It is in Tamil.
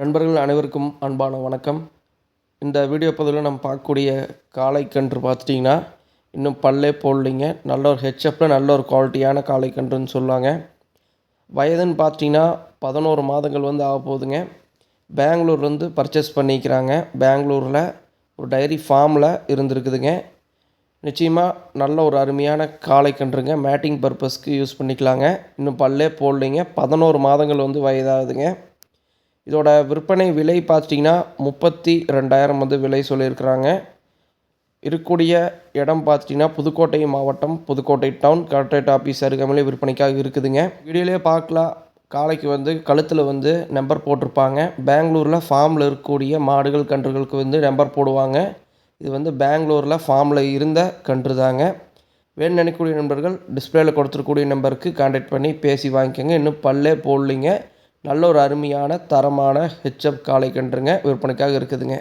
நண்பர்கள் அனைவருக்கும் அன்பான வணக்கம். இந்த வீடியோ பதிவில் நம்ம பார்க்கக்கூடிய காளைக்கன்று பார்த்துட்டிங்கன்னா இன்னும் பல்லே போடலிங்க. நல்ல ஒரு ஹெச்எப்பில் நல்ல ஒரு குவாலிட்டியான காளைக்கன்றுன்னு சொல்லுவாங்க. வயதுன்னு பார்த்தீங்கன்னா பதினோரு மாதங்கள் வந்து ஆக போகுதுங்க. பெங்களூர்லேருந்து பர்ச்சேஸ் பண்ணிக்கிறாங்க. பெங்களூரில் ஒரு டைரி ஃபார்மில் இருந்திருக்குதுங்க. நிச்சயமாக நல்ல ஒரு அருமையான காளைக்கன்றுங்க மேட்டிங் பர்பஸ்க்கு யூஸ் பண்ணிக்கலாங்க. இன்னும் பல்லே போடலிங்க. பதினோரு மாதங்கள் வந்து வயதாகுதுங்க. இதோட விற்பனை விலை பார்த்துட்டிங்கன்னா முப்பத்தி ரெண்டாயிரம் வந்து விலை சொல்லியிருக்கிறாங்க. இருக்கக்கூடிய இடம் பார்த்துட்டிங்கன்னா புதுக்கோட்டை மாவட்டம் புதுக்கோட்டை டவுன். கலெக்டரேட் ஆஃபீஸ் அருகாமலே விற்பனைக்காக இருக்குதுங்க. வீடியோலேயே பார்க்கலாம். காலைக்கு வந்து கழுத்தில் வந்து நம்பர் போட்டிருப்பாங்க. பெங்களூரில் ஃபார்மில் இருக்கக்கூடிய மாடுகள் கன்றுகளுக்கு வந்து நம்பர் போடுவாங்க. இது வந்து பெங்களூரில் ஃபார்மில் இருந்த கன்று தாங்க. வேணும் நினைக்கக்கூடிய நண்பர்கள் டிஸ்பிளேயில் கொடுத்துருக்கூடிய நம்பருக்கு காண்டாக்ட் பண்ணி பேசி வாங்கிக்கோங்க. இன்னும் பல்லே போடலிங்க. நல்ல ஒரு அருமையான தரமான ஹெச்எப் காளை கன்றுங்க. விற்பனைக்காக இருக்குதுங்க.